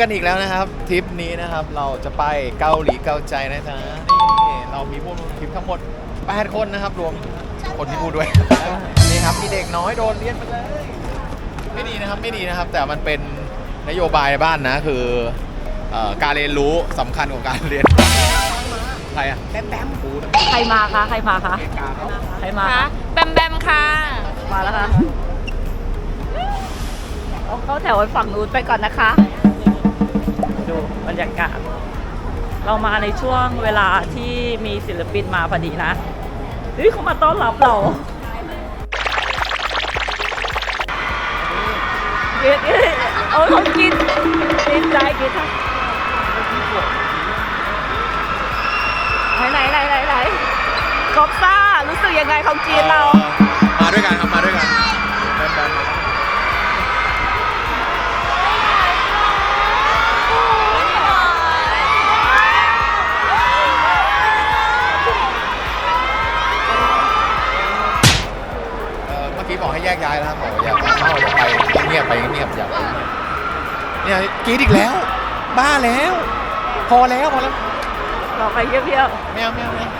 เจอกันอีกแล้วนะครับทริปนี้นะครับเราจะไปเกาหลีเกาใจนะจ๊ะนี่เรามีผู้ร่วมทริปทั้งหมด 8 คนนะครับ รวมคนที่พูดด้วย นี่ครับมีเด็กน้อยโดนเรียนไปเลยไม่ดีนะครับไม่ดีนะครับ แต่มันเป็นนโยบายบ้านนะ คือเอ่อการเรียนรู้สำคัญของการเรียนใครอะแต้มแต้มกูนะใครมาคะ ใครมาคะเอกาเขาใครมาค่ะคะแบมแบมค่ะมาแล้วค่ะเอาเข้าแถวไปฝั่งนู้นไปก่อนนะคะ ดูบรรยากาศ เรามาในช่วงเวลาที่มีศิลปินมาพอดีนะเฮ้ยเขามาต้อนรับเราเกิดเอ้ยเอาเขากินกินใจกินไหนไหนไหนไหนไหนกอบซ่ารู้สึกยังไงเขากินเรา มาด้วยกันครับมาด้วยกัน งียบไปเงียบอย่าไปเงียบเนี่ยกรีดอีกแล้ว บ้าแล้ว พอแล้วพอแล้วเราไปเที่ยวไม่เอาไม่เอาไม่เอา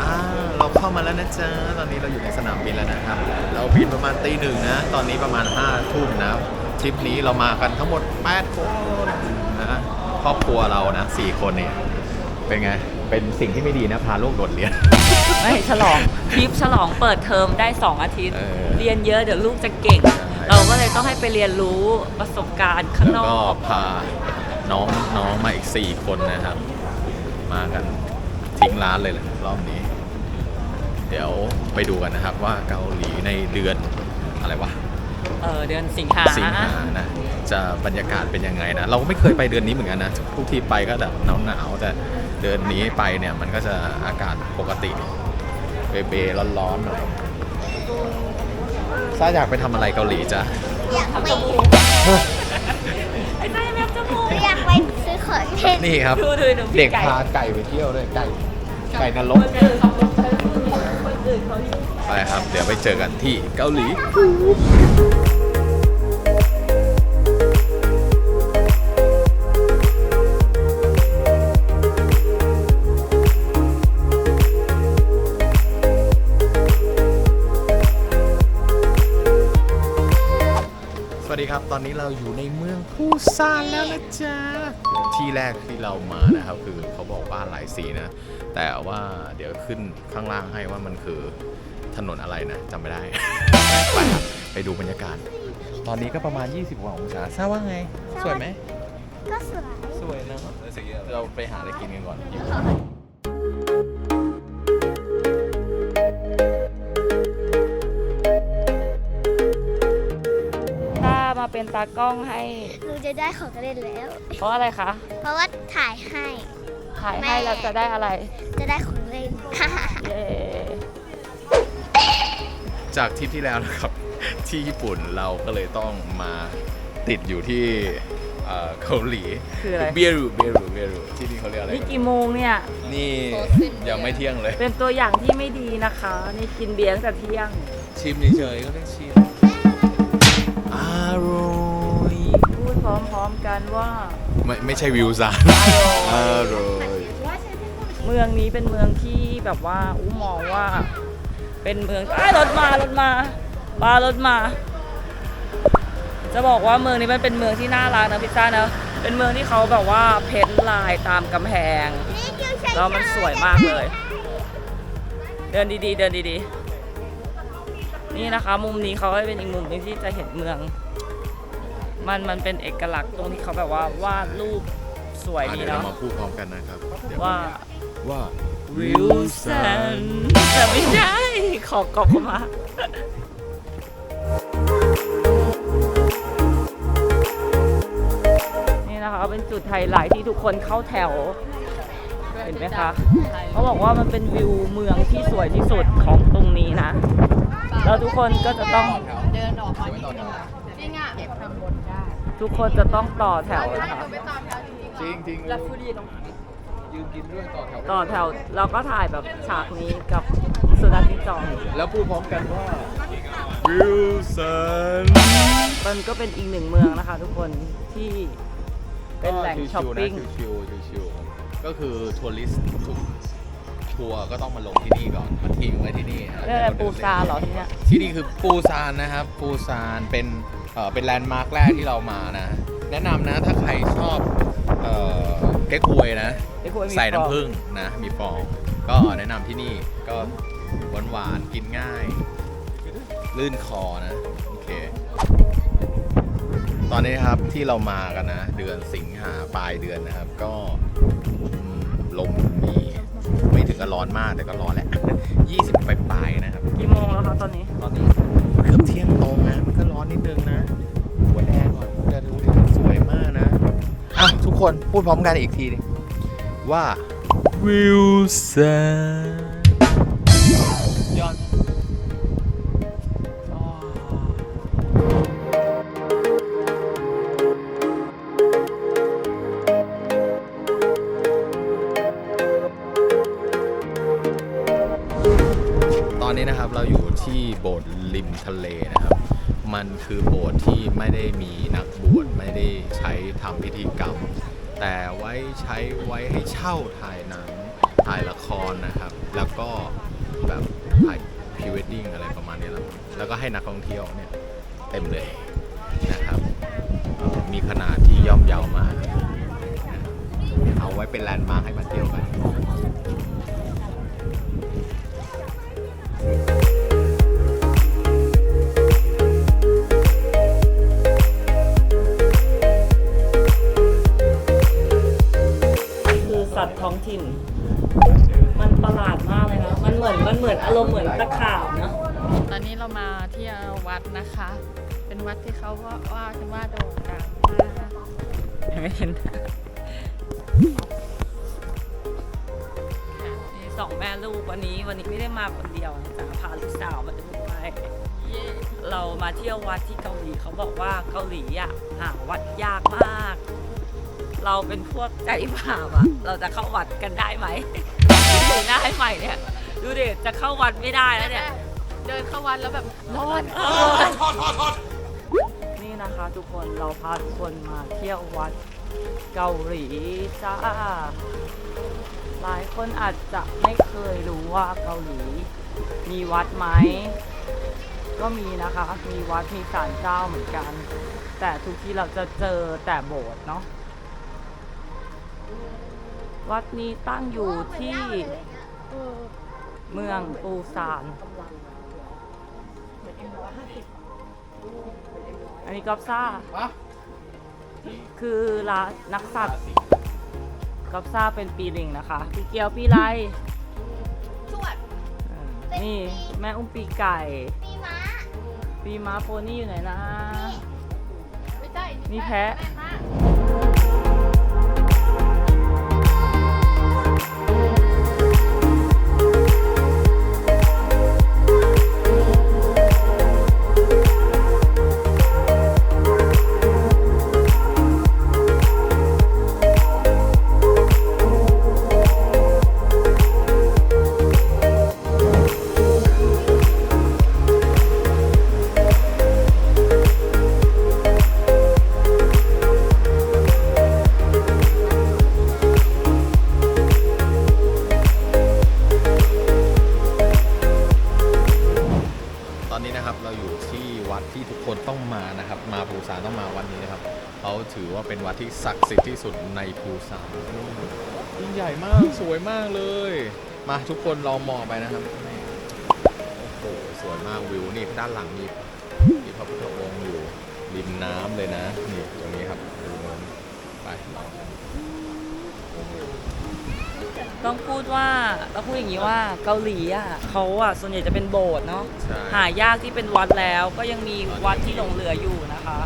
อ่าเราเข้ามาแล้วนะจ๊ะตอนนี้เราอยู่ในสนามบินแล้วนะครับ เราบินประมาณตีหนึ่งนะ ตอนนี้ประมาณ5้าทุ่มนะทริปนี้เรามากันทั้งหมด8คนนะครอบครัวเรานะสี่คนเนี่ยเป็นไง เป็นสิ่งที่ไม่ดีนะพาลูกโดดเรียนๆไม่ฉลองทริปฉลองเปิดเทอมได้ 2 อาทิตย์ เออ เรียนเยอะเดี๋ยวลูกจะเก่งใช่เราก็เลยต้องให้ไปเรียนรู้ประสบการณ์ข้างแล้วนก็อกพาน้องน้องมาอีก 4 คนนะครับ มากันทิ้งร้านเลยแหละรอบนี้ เดี๋ยวไปดูกันนะครับว่าเกาหลีในเดือนอะไรวะเออเดือนสิงหาสิงหานะ จะบรรยากาศเป็นยังไงนะ เราก็ไม่เคยไปเดือนนี้เหมือนกันนะ ทุกที่ไปก็แบบหนาวหนาวๆแต่ เดือนนี้ไปเนี่ยมันก็จะอากาศปกติเบเบร้อนๆหน่อยซ่าอยากไปทำอะไรเกาหลีจ้ะอยากไปไอ้ใจแมวจมูกอยากไปซื้อของเล่นนี่ครับ ดูดูหนูเด็กไก่พาไก่ไปเที่ยวด้วยไก่ไก่นรกคนอื่นคนอื่นเขาอยู่ไปครับ เดี๋ยวไปเจอกันที่เกาหลี เราอยู่ในเมืองปูซานแล้วนะจ๊ะที่แรกที่เรามานะครับคือเขาบอกบ้านหลายสีนะ แต่ว่าเดี๋ยวขึ้นข้างล่างให้ว่ามันคือถนนอะไรนะจำไม่ได้ ไปครับไปดูบรรยากาศ ตอนนี้ก็ประมาณ 20กว่าองศาทราบว่าไง สวยไหมก็สวย สวยนะเราไปหาอะไรกินกันก่อน มาเป็นตากล้องให้ หนูจะได้ของเล่นแล้ว เพราะอะไรคะ เพราะว่าถ่ายให้ ถ่ายให้เราจะได้อะไร จะได้ของเล่น เย้จากทริปที่แล้วนะครับ ที่ญี่ปุ่นเราก็เลยต้องมาติดอยู่ที่เอ่อเกาหลีคืออะไร เบียรูเบียรูเบียรูที่นี่เขาเรียกอะไรนี่กี่โมงเนี่ย นี่ยังไม่เที่ยงเลย เป็นตัวอย่างที่ไม่ดีนะคะ นี่กินเบียร์ตั้งแต่เที่ยง ชิมเฉยๆก็เรียกชิม อร่อยพูดพร้อมๆกันว่า ไม่ไม่ใช่วิวซานอร่อยเมืองนี้เป็นเมืองที่แบบว่าอู้มองว่า เป็นเมืองอ้ายรถมารถมาปารถมา จะบอกว่าเมืองนี้มันเป็นเมืองที่น่ารักนะพิซซ่าเนอะเป็นเมืองที่เขาแบบว่าเพ้นท์ลายตามกำแพงแล้วมันสวยมากเลย เดินดีๆ เดินดีๆ นี่นะคะ มุมนี้เขาก็เป็นอีกมุมหนึงที่จะเห็นเมือง มันมันเป็นเอกลักษณ์ตรงที่เขาแบบว่าวาดรูปสวยอะดีเดี๋ยวเราเนาะมาพูดพร้อมกันนะครับเดี๋ยวว่า ว่า วิวสันแต่ไม่ใช่ ขอกรอบเข้ามา นี่นะคะเป็นจุดไฮไลท์ที่ทุกคนเข้าแถว เห็นไหมคะ เขาบอกว่ามันเป็นวิวเมืองที่สวยที่สุดของตรงนี้นะ แล้วทุกคนก็จะต้องเดินออกมานิดนึงจริงอะเก็บทำบนได้ทุกคนจะต้องต่อแถวนะคะไปตามแถวจริงจริงจริงๆแล้วฟูดีตรงยืนกินด้วยต่อแถวต่อแถวเราก็ถ่ายแบบฉากนี้กับสุนัขที่จองแล้วพูดพร้อมกันว่าวิลสันมันก็เป็นอีกหนึ่งเมืองนะคะ ทุกคนที่เป็นแหล่งช้อปปิ้งชิวๆชิวๆก็คือทัวริสต์ทุก ทัวร์ก็ต้องมาลงที่นี่ก่อนมาทิ้งไว้ที่นี่เรียกอะไรปูซานเหรอที่เนี้ยที่นี่คือปูซานนะครับ ปูซานเป็นเอ่อเป็นแลนด์มาร์คแรกที่เรามานะ แนะนำนะถ้าใครชอบเอ่อเก๊กฮวยนะไอ้พวกมีใส่ฟองน้ำผึ้งนะ มีฟอง ก็แนะนำที่นี่ก็หวานหวานๆกินง่าย ลื่นคอนะ โอเค ตอนนี้นะครับที่เรามากันนะ เดือนสิงหาปลายเดือนนะครับ ก็อืมลมมี ไม่ถึงกับร้อนมากแต่ก็ร้อนแหละ 20 ปลายๆนะครับ กี่โมงแล้วคะตอนนี้ ตอนนี้เกือบเที่ยงตรงนะ มันก็ร้อนนิดนึงนะหัวแดงก่อนจะดูดิสวยมากนะอะทุกคนพูดพร้อมกันอีกทีดิว่าวิลสัน ทะเลนะครับ มันคือโบสถ์ที่ไม่ได้มีนักบวชไม่ได้ใช้ทำพิธีกรรม แต่ไว้ใช้ไว้ให้เช่าถ่ายหนังถ่ายละครนะครับ แล้วก็แบบถ่ายพรีเวดดิ้งอะไรประมาณนี้แล้วแล้วก็ให้นักท่องเที่ยวเนี่ยเต็มเลยนะครับ มีขนาดที่ย่อมเยาวมาก เอาไว้เป็นแลนด์มาร์คให้มาเที่ยวกัน ถิ่น มันประหลาดมากเลยนะ มันเหมือนมันเหมือนอารมณ์เหมือนตะขาบเนอะตอนนี้เรามาเที่ยววัดนะคะ เป็นวัดที่เขาว่าว่ากันว่าโด่งดังมากยังไม่เห็นนี่สองแม่ลูกวันนี้วันนี้ไม่ได้มาคนเดียวนะจ๊ะพาลูกสาวมาด้วยเย่เรามาเที่ยววัดที่เกาหลีเขาบอกว่าเกาหลีอะหาวัดยากมาก เราเป็นพวกใจบาปอะเราจะเข้าวัดกันได้ไหมดูหน้าให้ใหม่เนี่ย ดูเด็จะเข้าวัดไม่ได้แล้วเนี่ย เดินเข้าวัดแล้วแบบร้อนนี่นะคะทุกคนเราพาทุกคนมาเที่ยววัดเกาหลีจ้า หลายคนอาจจะไม่เคยรู้ว่าเกาหลี มีวัดไหม ก็มีนะคะ มีวัดมีศาลเจ้าเหมือนกัน แต่ทุกที่เราจะเจอแต่โบสถ์เนาะ วัดนี้ตั้งอยู่ที่เมืองปูซาน อันนี้กอบซ่า คือร้านนักสัตว์กอบซ่าเป็นปีลิงนะคะปีเกียวปีไรชวดเออนี่แม่อุ้มปีไก่ ปีม้า ปีม้าโพนี่อยู่ไหนนะ ไม่ใช่มีแพะ อนนี้นะครับเราอยู่ที่วัดที่ทุกคนต้องมานะครับ มาปูซานต้องมาวันนี้นะครับเขาถือว่าเป็นวัดที่ศักดิ์สิทธิ์ที่สุดในปูซานยิ่งใหญ่มากสวยมากเลย มาทุกคนลองมองไปนะครับโอ้โหสวยมากวิวนี่ด้านหลังมีมีพระพุทธองค์อยู่ริมน้ำเลยนะนี่ตรงนี้ครับดูน้ำไป ต้องพูดว่าต้องพูดอย่างนี้ว่าเกาหลีอะเขาอะส่วนใหญ่จะเป็นโบสถ์เนาะใช่ หายากที่เป็นวัดแล้วก็ยังมีวัดที่หลงเหลืออยู่นะคะ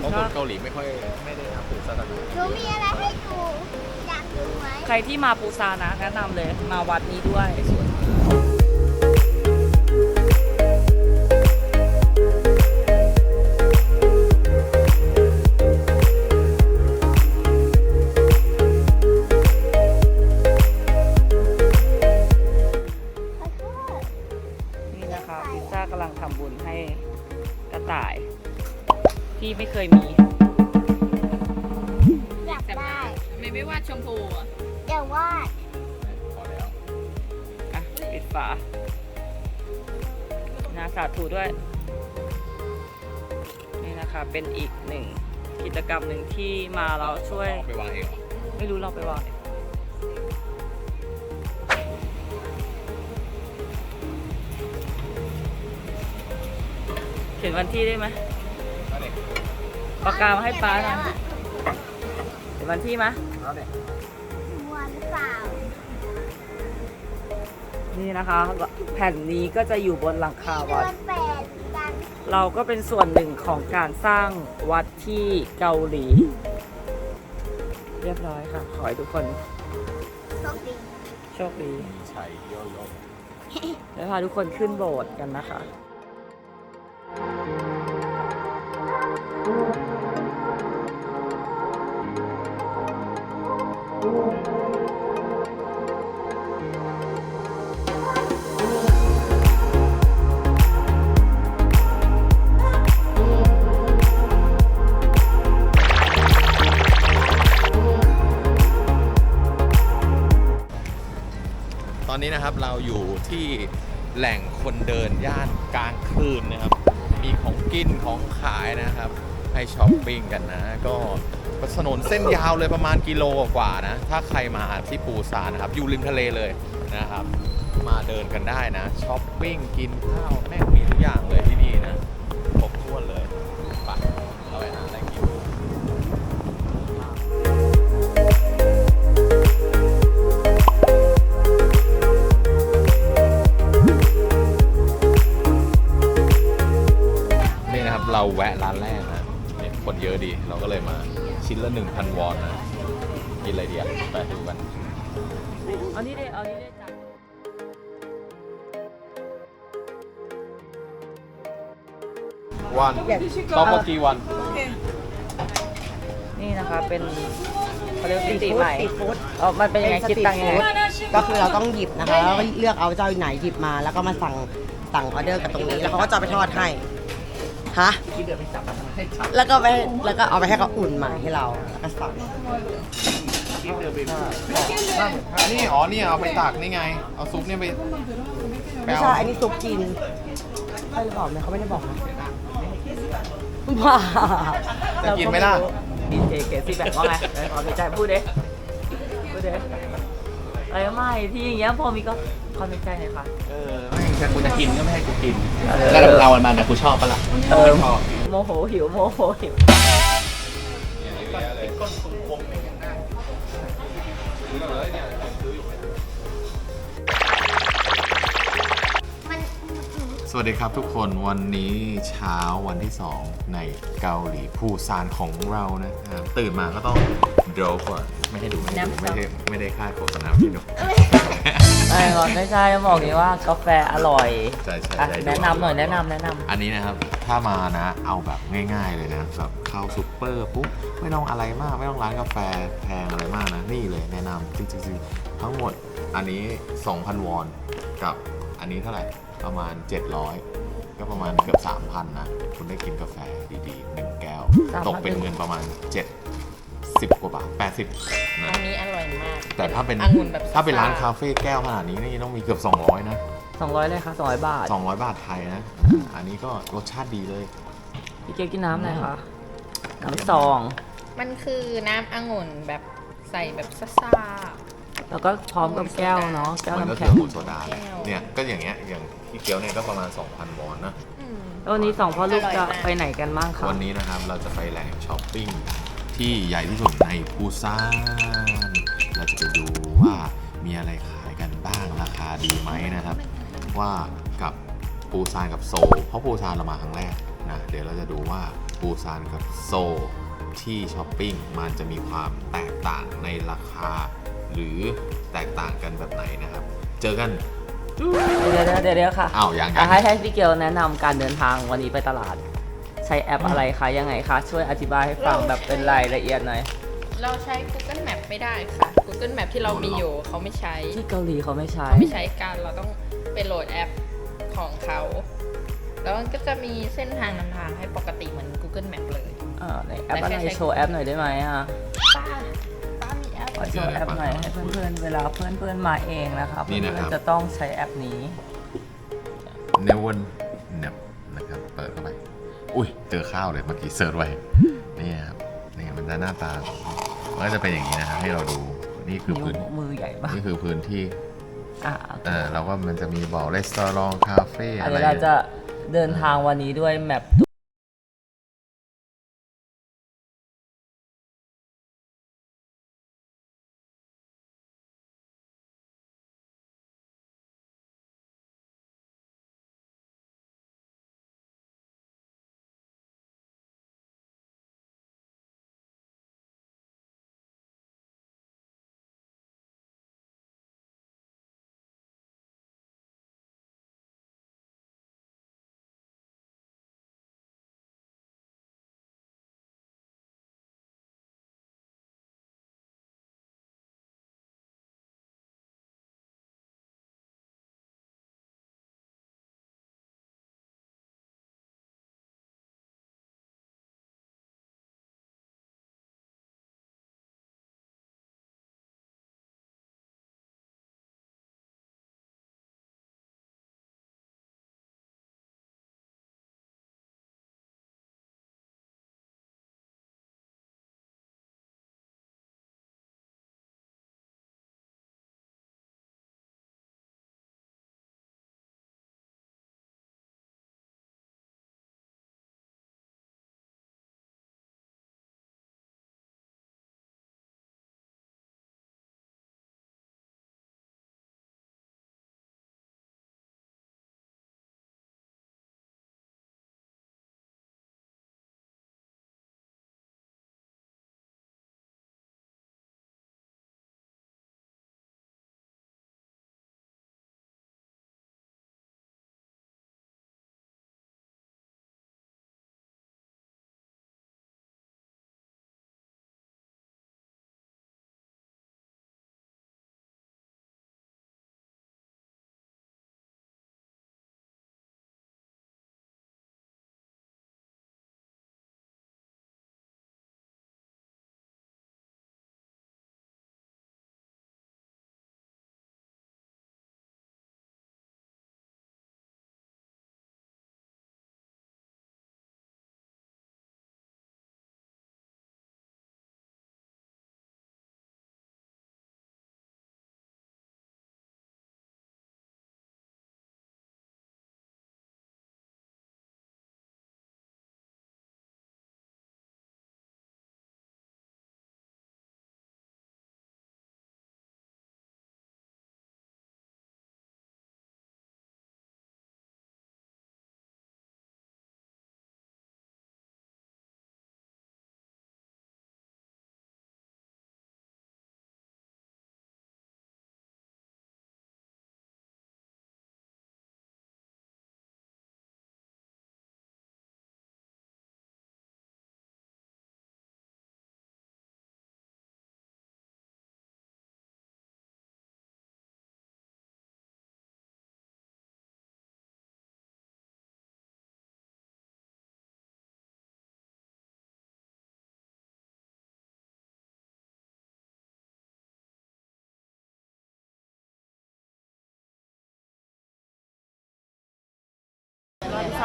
เพราะคนเกาหลีไม่ค่อยไม่ได้นับถือศาสนาหนูมีอะไรให้ดู อยากดูไหม ใครที่มาปูซานนะแนะนำเลยมาวัดนี้ด้วย สวย นาสาธุด้วย นี่นะคะเป็นอีกหนึ่งกิจกรรมหนึ่งที่มาเราช่วยเอาไปวางเองเหรอไม่รู้เราไปวางไหนเขียนวันที่ได้ไหมเอาเด็กปากกามาให้ป้าหน่อยเขียนวันที่ไหมเอาเด็ก นี่นะคะ แผ่นนี้ก็จะอยู่บนหลังคาเดืวัอดนแปดกันเราก็เป็นส่วนหนึ่งของการสร้างวัดที่เกาหลี เรียบร้อยค่ะ ขอให้ทุกคน โชคดี โชคดีชัยโยโย่แล้วพาทุกคนขึ้นโบสถ์กันนะคะ นะครับ เราอยู่ที่แหล่งคนเดินย่านกลางคืนนะครับ มีของกินของขายนะครับ ให้ช้อปปิ้งกันนะ ก็ถนนเส้นยาวเลยประมาณกิโลกว่านะ ถ้าใครมาที่ปูซานนะครับ อยู่ริมทะเลเลยนะครับ มาเดินกันได้นะช้อปปิ้งกินข้าวแม่งมีทุกอย่างเลยที่นี่นะะครับเราแวะร้านแรกนะเนี่ยคนเยอะดี เราก็เลยมาชิ้นละ 1,000 วอนนะ กินอะไรดีอะไปดูกัน เอานี่ได้เอานี่ได้จ้ะวันต๊อกโกกีวัน นี่นะคะเป็นเขาเรียกว่ามิติฟู้ใหดม่สตรีทฟู้ดเออมันเป็นยังไงสคิดตรีทตังค์ยังไงฟู้ดก็คือเราต้องหยิบนะคะแล้วก็เลือกเอาเจ้าไหนหยิบมา แล้วก็มาสั่งสั่งออเดอร์กับตรงนี้ แล้วเขาก็จะเอาไปทอดให้ ฮะแล้วก็ไปแล้วก็เอาไปให้เขาอุ่นใหม่ให้เราแล้วก็สั่งนี่อ๋อนี่เอาไปตักนี่ไง เอาซุปเนี่ยไปไปไม่เอาใช่อันนี้ซุปจีนใช่หรือเปล่าเนี่ยเขาไม่ได้บอกนะบ้าจะกินไหมล่ะ ดีเจเกซี่แบบว่าไงไหนขอในใจพูดเด้พูดเด้ อะไรไม่ที่อย่างเงี้ยพอมีก็ความในใจหน่อยค่ะเออไม่แต่กูจะกินก็ไม่ให้กูกินเออแล้วเรามันมาเนี่ยกูชอบปะล่ะเออชอบโมโหหิวโมโหหิวก้นคมๆมันสวัสดีครับทุกคนวันนี้เช้าวันที่ 2 ในเกาหลีปูซานของเรานะครับตื่นมาก็ต้องโดรก่อน ไม่ให้ดูไม่ให้ดูไม่ได้ไม่ได้ค่าโฆษณาพี่นุ๊กไม่หรอกไม่ใช่บอกนี้ว่ากาแฟอร่อยใช่ใช่อะใช่แนะนำหน่อยแนะนำแนะนำ อันนี้นะครับถ้ามานะเอาแบบง่าย ๆเลยนะแบบเข้าซูเปอร์ปุ๊บไม่ต้องอะไรมากไม่ต้องร้านกาแฟแพงอะไรมากนะนี่เลยแนะนำจริงๆทั้งหมดอันนี้ 2,000 วอนกับอันนี้เท่าไหร่ประมาณ 700 ก็ประมาณเกือบ3,000นะคุณได้กินกาแฟดีๆ1แก้ว 3,000 ตกเป็นเงินประมาณ 70กว่าบาท 80นะอันนี้อร่อยมากแต่ถ้าเป็นองุ่นแบบถ้าเป็นร้านซ่าๆคาเฟ่แก้วขนาดนี้นี่ต้องมีเกือบ 200 นะ 200 เลยค่ะ 200 บาท 200 บาทไทยนะ อันนี้ก็รสชาติดีเลย พี่เกียวกินน้ำหน่อยค่ะน้ำซอง มันคือน้ำองุ่นแบบใส่แบบซ่าแล้วก็พร้อมกับแก้วเนาะ แก้วมันก็น้ำคืแข็องหูโซดาแก้วเนี่ยก็อย่างเงี้ยอย่างที่เกี๊ยวเนี่ยก็ประมาณ 2,000 วอนนะ ๆอืม แล้ววันนี้สองพ่อลูกอร่จะอยมากไปไหนกันบ้างคะวันนี้นะครับเราจะไปแหล่งช้อปปิ้ง ที่ใหญ่ที่สุดในปูซาน เราจะไปดูว่ามีอะไรขายกันบ้างราคาดีไหมนะครับ ว่ากับปูซานกับโซลเพราะปูซานเรามาครั้งแรกนะเดี๋ยวเราจะดูว่าปูซานกับโซลที่ช้อปปิ้งมันจะมีความแตกต่างในราคา หรือแตกต่างกันแบบไหนนะครับ เจอกันเดี๋ยวเดี๋ยวเดี๋ยวเดี๋ยวค่ะอ้าวอย่างอะยังให้ให้พี่เกียวแนะนำการเดินทางวันนี้ไปตลาด ใช้แอปอะไรคะยังไงคะช่วยอธิบายให้ฟังแบบเป็นรายละเอียดหน่อย เราใช้ Google Map ไม่ได้ค่ะ Google Map ที่เรามีอยู่เขาไม่ใช้ที่เกาหลีเขาไม่ใช้ เขาไม่ใช้กันเราต้องไปโหลดแอปของเขา แล้วมันก็จะมีเส้นทางนำทางให้ปกติเหมือน Google Map เลย อ่าในแอปอะไรโชว์แอปหน่อยได้ไหมอะป้าป้ามีแอปขอโชว์แอปหน่อยให้เพื่อนๆเวลาเพื่อนๆมาเองนะคะนี่เพื่นะครับอนๆจะต้องใช้แอปนี้ เนวัน อุ้ยเจอข้าวเลยเมื่อกี้เสิร์ชไว้นี่ครับนี่มันจะหน้าตามันก็จะเป็นอย่างนี้นะครับให้เราดูนี่คือนิ้วพื้นมือใหญ่มากนี่คือพื้นที่อะเออเราก็มันจะมีบอกรีสอร์ทคาเฟ่อะอะไรเดี๋ยวเราจะเดินทางวันนี้ด้วยแมป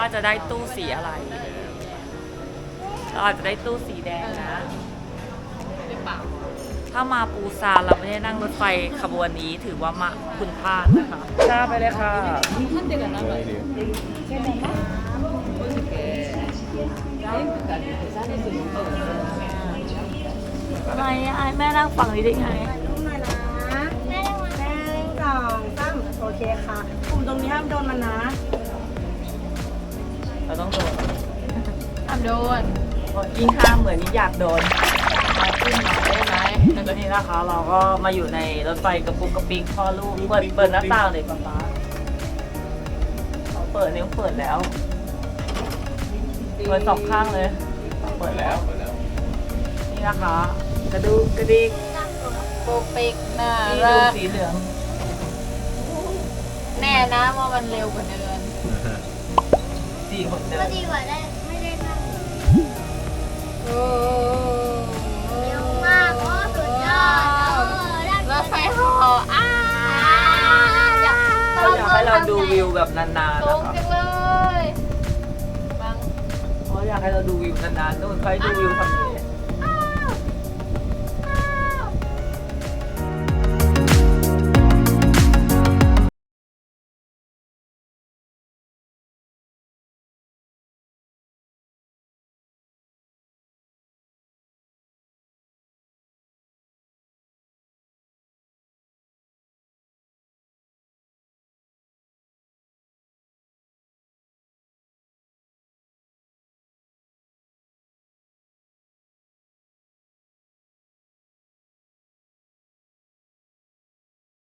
าลิซ่าจะได้ตู้สีอะไรเราอาจจะได้ตู้สีแดงนะ ถ้ามาปูซานเราไม่ได้นั่งรถไฟขบวนนี้ถือว่ามาคุณพลาดนะคะชาไปเลยค่ะ อะไรอะไอ้แม่นั่งฝั่งนี้ได้ไงรูปหน่อยนะแม่สองสามโอเคค่ะกลุ่มตรงนี้ห้ามโดนมันนะ เราต้องโดนทำโดนยิ่งข้ามเหมือนยิ่งอยากโดนมาขึ้นมาได้ไหมตอนนี้นะคะ เราก็มาอยู่ในรถไฟกระปุกกระปิกพ่อลูกเปิดเปิดหน้าต่างเลยป๊าป๊าเขาเปิดนิ้วเปิดแล้ว เปิดสองข้างเลย เปิดแล้วนี่นะคะ กระดูกกระดิกโปรปิกน่านี่รัดูกสีเหลือง แน่นะว่ามันเร็วกว่าเดิน สีดีคนเดิก็นดีกว่าได้ไม่ได้นั่งเร็วมากโอ้สุดยอดเออได้รถไฟเหออ้าเขาอยากให้เราดูวิวแบบนานๆสูนะงครับจังเลยบังเขาอยากให้เราดูวิวนานๆนู่นใครดูวิวทำนี้